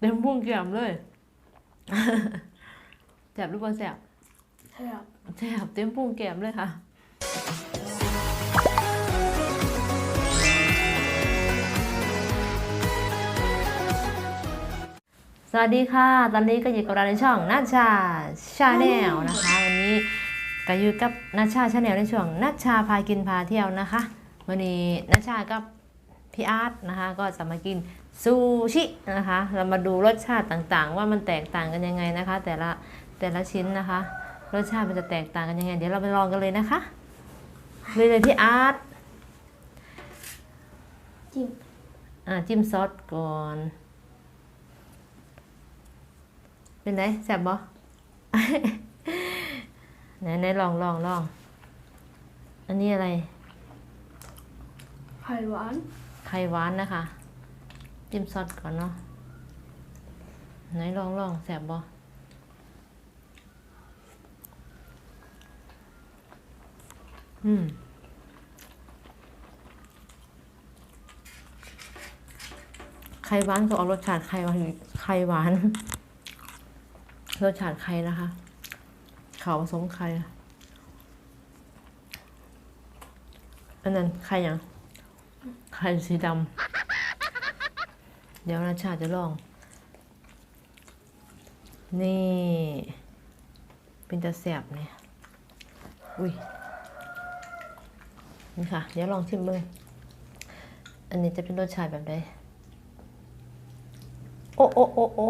เต็มพุงแก้มเลยแสบหรือเปล่าแสบใช่ครับแสบเต็มพุงแก้มเลยค่ะสวัสดีค่ะ ตอนนี้ก็อยู่กับเราในช่องนาชาชาแนลนะคะ วันนี้ก็อยู่กับนาชาชาแนลในช่วงนาชาพากินพาเที่ยวนะคะ วันนี้นาชากับพี่อาร์ตนะคะ ก็จะมากิน ซูชินะคะ เรามาดูรสชาติต่างๆ ว่ามันแตกต่างกันยังไงนะคะ แต่ละแต่ละชิ้นนะคะ รสชาติมันจะแตกต่างกันยังไง เดี๋ยวเราไปลองกันเลยนะคะเลยเลยพี่อาร์ตจิ้มอ่าจิ้มซอสก่อน เป็นไงแซ่บบ่ไหนไหนลองลองลองอันนี้อะไร ไข่หวาน ไข่หวานนะคะ จิ้มซอสก่อนเนาะไหนลองลองแซ่บบ่อืมไข่หวานก็ออกรสชาติไข่หวานไข่หวาน รสชาติไข่นะคะเขาผสมไข่อันนั้นไข่ยังไข่สีดำ เดี๋ยวนาชาจะลอง นี่ เป็นจะแสบเนี่ย อุ้ย นี่ค่ะ เดี๋ยวลองชิมเบิ้งอันนี้จะเป็นรสชาติแบบใดโอ้โอ้โอ้โอ้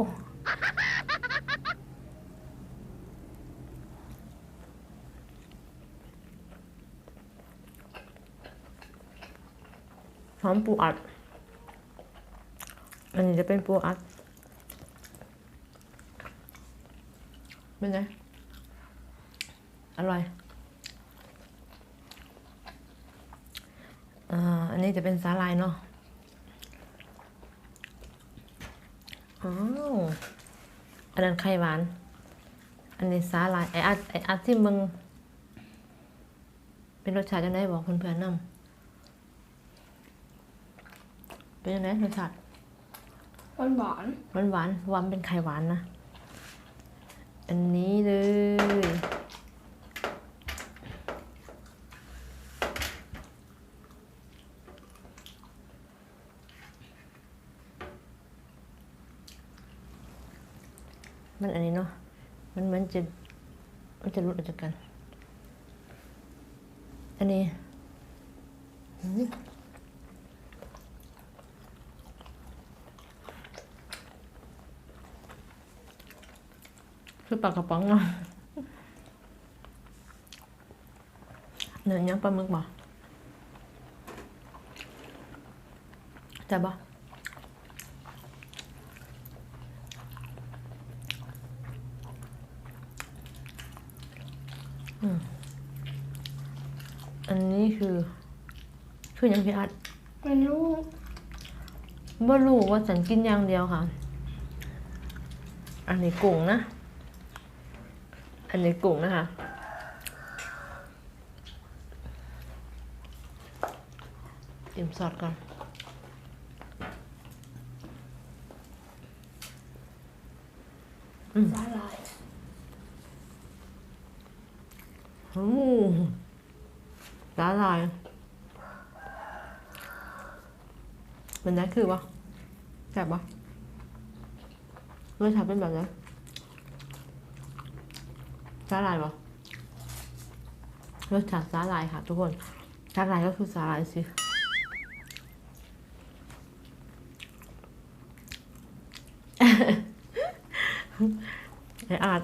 หอมปูอัด อันนี้จะเป็นปูอัดเป็นไงอร่อยอ่าอันนี้จะเป็นสาลายเนาะอ้าวอันนั้นไข่หวาน อันนี้สาลายไออัดไออัดที่มึง เป็นรสชาติจังไดบอกเพื่อนๆนำเป็นยังไงรสชาติ หวานหวานหวานหวานหวานเป็นไข่หวานนะ อันนี้เลย มันอันนี้เนาะ มันมันจะ มันจะรุดออกจากกัน อันนี้ คือปลากระป๋องเนาะเนื้อยังปลาหมึกบ่แต่บบ่อืมอันนี้คือคือหยังพี่อัดไม่รู้บ่รู้ว่าฉันกินอย่างเดียวค่ะ อันนี้กุ้งนะ อันนี้กุ้งนะคะจิ้มซอสก่อนสาหร่ายอู้สาลายเป็นไงคือวะแซ่บปะรสชาติเป็นแบบไหน สาลายปะรสชาติสาลายค่ะทุกคนสาลายก็คือสาลายสิไออาด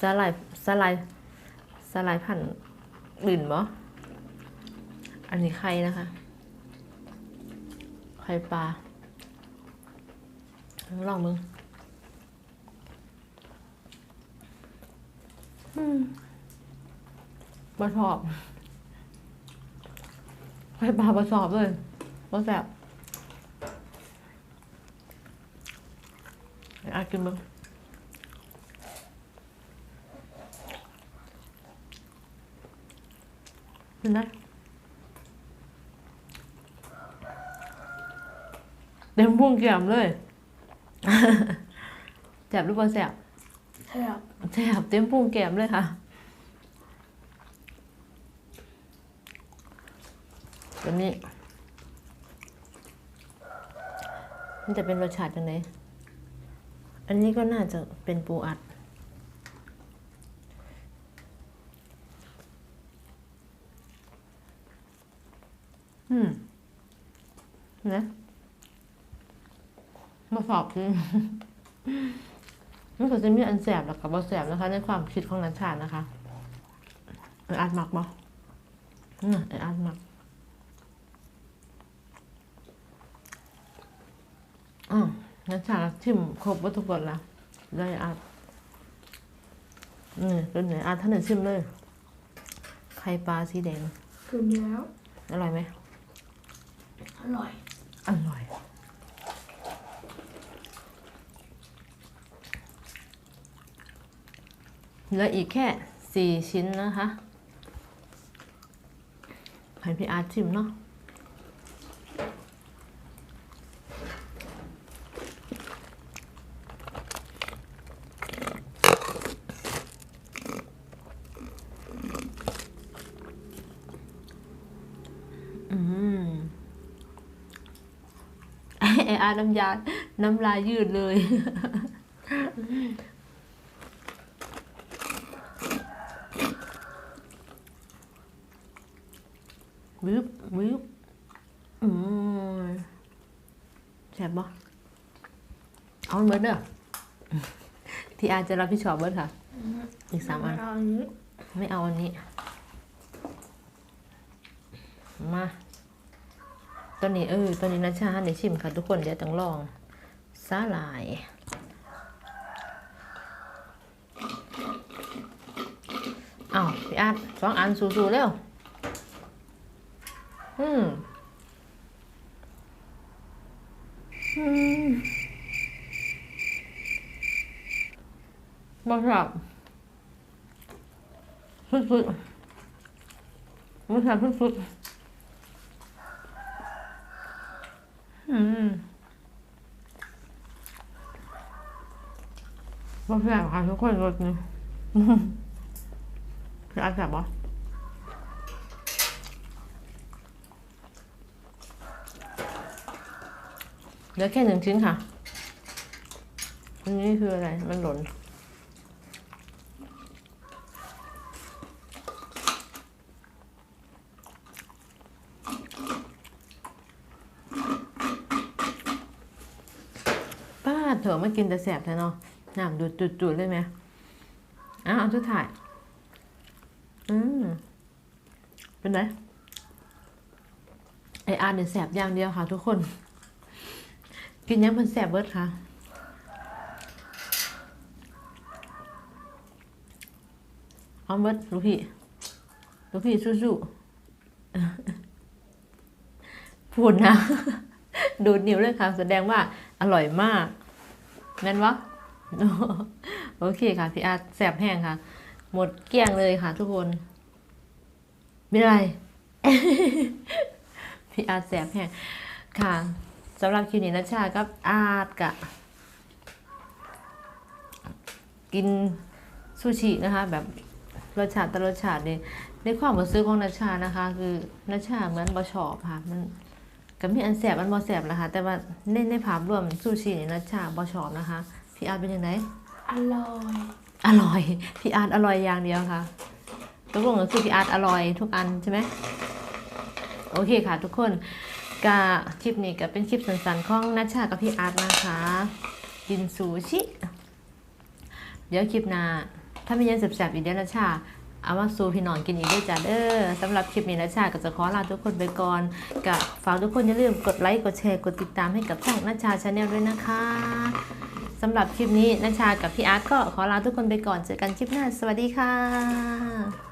สาลายสาลายสาลายพันธุ์อื่นบ่อันนี้ไข่นะคะ ไข่ปลาลองมึง อืมมาชอบไข่ปลามาชอบเลยมาแซ่บไอ้อากินมึงเป็นไงเต็มพุงแก้มเลยแสบหรือเปล่าแสบแซ่บ แสบเต็มพุงแก้มเลยค่ะตัวนี้ มันจะเป็นรสชาติยังไงอันนี้ก็น่าจะเป็นปูอัด อืม นะ มาสอบคือ มันก็จะมีอันแสบแล้วกับบอแสบนะคะ ในความคิดของนักชาตินะคะเอออาดหมักบ่อืมเอออาดหมักอ๋อนักชาติชิมครบวัตถุกรละได้อาดอืมเป็นไหนอาดท่านหนึ่งชิมเลยไข่ปลาสีแดงกินแล้ว อร่อยไหมอร่อย อร่อย เหลืออีกแค่สี่ชิ้นนะคะให้พี่อาร์ชิมเนาะอืมไออาน้ำยา น้ำลายยืดเลย วิบวิบอืมแซ่บบ่เอาเบิร์ดเด้อที่อาจจะรับผิดชอบเบิร์ดค่ะ อีกสามอันเอันนี้ไม่เอาอันนี้ มาตัวนี้เออตัวนี้นะชาให้ได้ชิมค่ะ ทุกคนเดี๋ยวต้องลองสาหร่าย อ้าวพี่อาร์ตสองอันสู้ๆเร็ว อืมอืมบ้าครับสุดๆบ้าครับสุดๆอืมบ้าครับค่ะทุกคนรสนี่คืออาจารบอ เหลือแค่หนึ่งชิ้นค่ะ อันนี้คืออะไร มันหล่น ป้าเถอะมากินแต่แสบแท้เนาะน้ำดูดจุดๆเลยไหมอ้าวเอาชุดถ่าย อืม เป็นไงไออาร์เนี่ยแสบอย่างเดียวค่ะทุกคน กินยังมันแสบเบิดค่ะเอาเบิดลูกพี่ลูกพี่สู้ๆพูดนะ ดูดนิ้วเลยค่ะ แสดงว่าอร่อยมากแม่นวะโอเคค่ะ พี่อาร์แสบแห้งค่ะ หมดเกลี้ยงเลยค่ะทุกคนไม่เป็นไรพี่อาร์แสบแห้งค่ะ สำหรับคลิปนี้นะชากับอาร์ตกะ กินซูชินะคะ แบบรสชาติแต่รสชาตินี่ในความรู้สึกของนาชานะคะ คือนาชาเหมือนบอชอบค่ะมันก็มีอันแสบอันบอแสบนะคะ แต่ว่าในในภาพรวมซูชินี่นาชาบอชอบนะคะ พี่อาร์ตเป็นยังไงอร่อย อร่อย พี่อาร์ตอร่อยอย่างเดียวค่ะตกลงก็คือพี่อาร์ตอร่อยทุกอันใช่ไหมโอเคค่ะทุกคน ก็คลิปนี้ก็เป็นคลิปสั้นๆของนัชชากับพี่อาร์ตนะคะ กินซูชิ เดี๋ยวคลิปหน้าถ้ามีเย็นแสบๆอีกเดี๋ยวนัชชาเอามาสู่พี่นองกินอีกด้วยจ้าเด้อสำหรับคลิปนี้นัชชาก็จะขอลาทุกคนไปก่อนก็ฝากทุกคนอย่าลืมกดไลค์กดแชร์กดติดตามให้กับช่องนัชชาชาแนลด้วยนะคะสำหรับคลิปนี้นัชชากับพี่อาร์ตก็ขอลาทุกคนไปก่อนเจอกันคลิปหน้า สวัสดีค่ะ